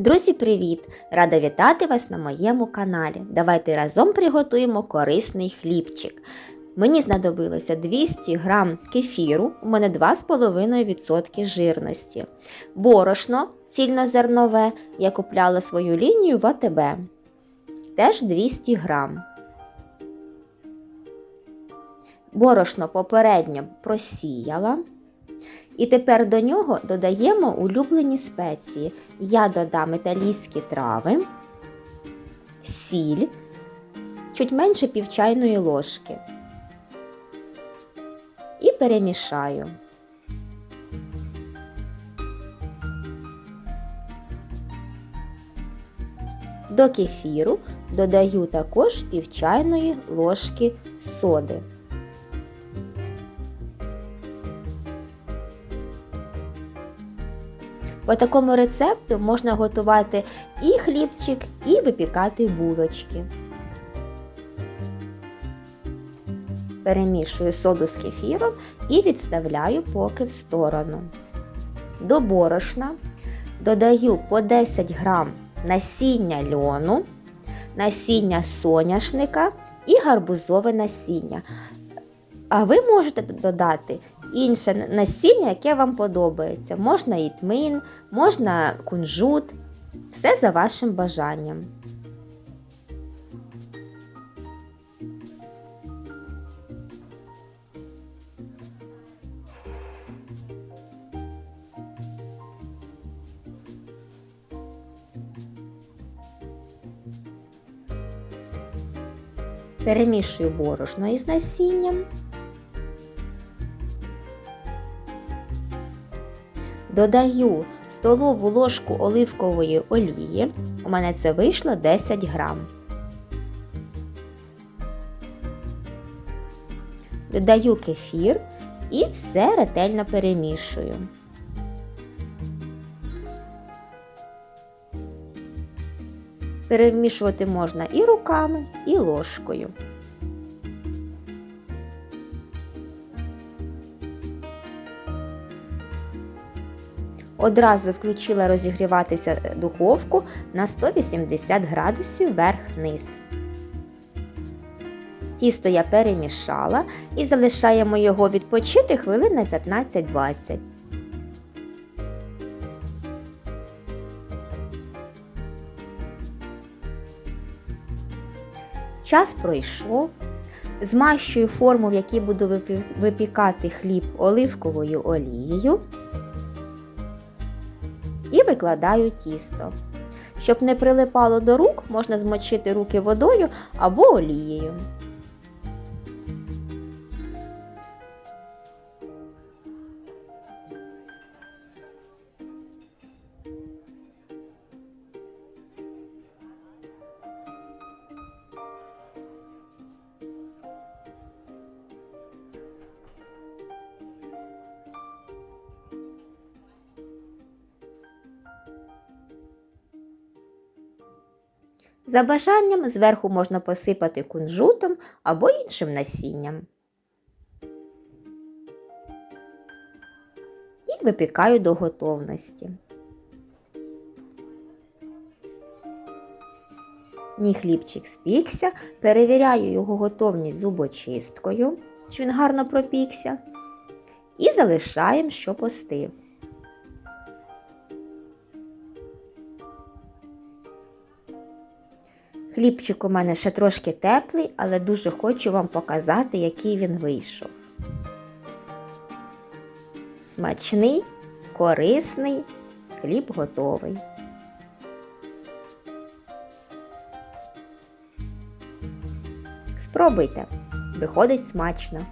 Друзі, привіт! Рада вітати вас на моєму каналі. Давайте разом приготуємо корисний хлібчик. Мені знадобилося 200 г кефіру, у мене 2,5% жирності. Борошно цільнозернове, я купляла свою лінію в АТБ. Теж 200 г. Борошно попередньо просіяла. І тепер до нього додаємо улюблені спеції. Я додам італійські трави, сіль, чуть менше півчайної ложки. І перемішаю. До кефіру додаю також півчайної ложки соди. По такому рецепту можна готувати і хлібчик, і випікати булочки. Перемішую соду з кефіром і відставляю поки в сторону. До борошна додаю по 10 грам насіння льону, насіння соняшника і гарбузове насіння. А ви можете додати інше насіння, яке вам подобається. Можна і тмин, можна кунжут, все за вашим бажанням. Перемішую борошно із насінням. Додаю столову ложку оливкової олії. У мене це вийшло 10 грам. Додаю кефір і все ретельно перемішую. Перемішувати можна і руками, і ложкою. Одразу включила розігріватися духовку на 180 градусів вверх-вниз. Тісто я перемішала і залишаємо його відпочити хвилин на 15-20. Час пройшов. Змащую форму, в якій буду випікати хліб оливковою олією і викладаю тісто. Щоб не прилипало до рук, можна змочити руки водою або олією. За бажанням зверху можна посипати кунжутом або іншим насінням. І випікаю до готовності. Мій хлібчик спікся, перевіряю його готовність зубочисткою, чи він гарно пропікся, і залишаємо, щоб остив. Хлібчик у мене ще трошки теплий, але дуже хочу вам показати, який він вийшов. Смачний, корисний, хліб готовий. Спробуйте, виходить смачно.